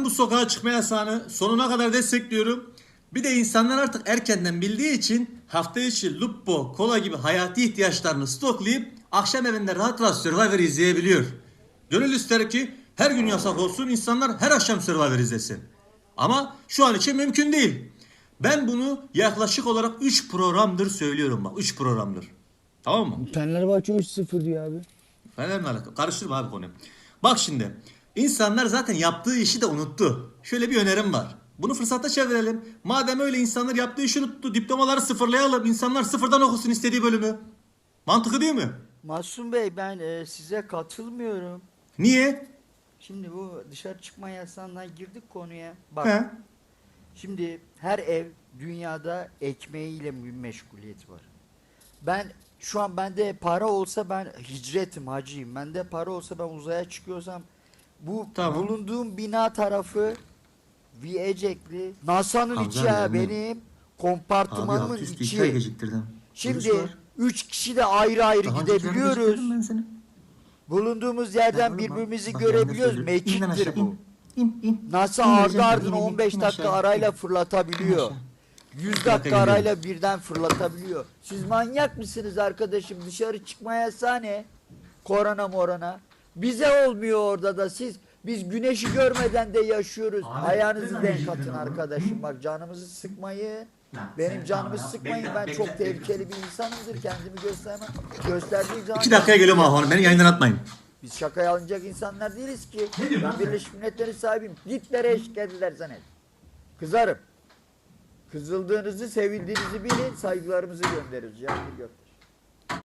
Ben bu sokağa çıkma yasağını sonuna kadar destekliyorum. Bir de insanlar artık erkenden bildiği için hafta içi lupo, kola gibi hayati ihtiyaçlarını stoklayıp akşam evinde rahat rahat Survivor izleyebiliyor. Gönül ister ki her gün yasak olsun insanlar her akşam Survivor izlesin. Ama şu an için mümkün değil. Ben bunu yaklaşık olarak 3 programdır söylüyorum bak 3 programdır. Tamam mı? Fenerbahçe 3-0 diyor abi. Fener'le alakalı. Karıştırma abi konuyu. Bak şimdi. İnsanlar zaten yaptığı işi de unuttu. Şöyle bir önerim var. Bunu fırsata çevirelim. Madem öyle insanlar yaptığı işi unuttu. Diplomaları sıfırlayalım. İnsanlar sıfırdan okusun istediği bölümü. Mantıklı değil mi? Masum Bey ben e, size katılmıyorum. Niye? Şimdi bu dışarı çıkma yasağından girdik konuya. Bak He. şimdi her ev dünyada ekmeğiyle bir meşguliyet var. Ben şu an bende para olsa ben hicretim hacıyım. Bende para olsa ben uzaya çıkıyorsam bu Tamam. bulunduğum bina tarafı Viyecekli NASA'nın Hamza içi ha abi, benim kompartımanımın içi. geciktirdim. Şimdi üç kişi de ayrı ayrı gidebiliyoruz. seni. Bulunduğumuz yerden birbirimizi görebiliyoruz. Mekiktir bu. İn, in. NASA İn ardı ardına in, in, 15 in dakika aşağı, arayla in. fırlatabiliyor. 100 dakika arayla birden fırlatabiliyor. Siz manyak mısınız arkadaşım? Dışarı çıkma yasağı ne? Korona morona. Bize olmuyor orada da siz biz güneşi görmeden de yaşıyoruz. Ayağınızı denk atın arkadaşım. Bak canımızı sıkmayın. Benim canımı sıkmayın. Ben çok tehlikeli bir insanımdır. Kendimi göstermem. Gösterdiğim zaman 2 dakikaya geliyorum abi hanım. Beni yayından atmayın. biz şakaya alınacak insanlar değiliz ki. Ben Birleşmiş Milletler'in sahibiyim. Git nereye şikayet edersen et. Kızarım. Kızıldığınızı, sevildiğinizi bilin, saygılarımızı göndeririz. Yani göktaş.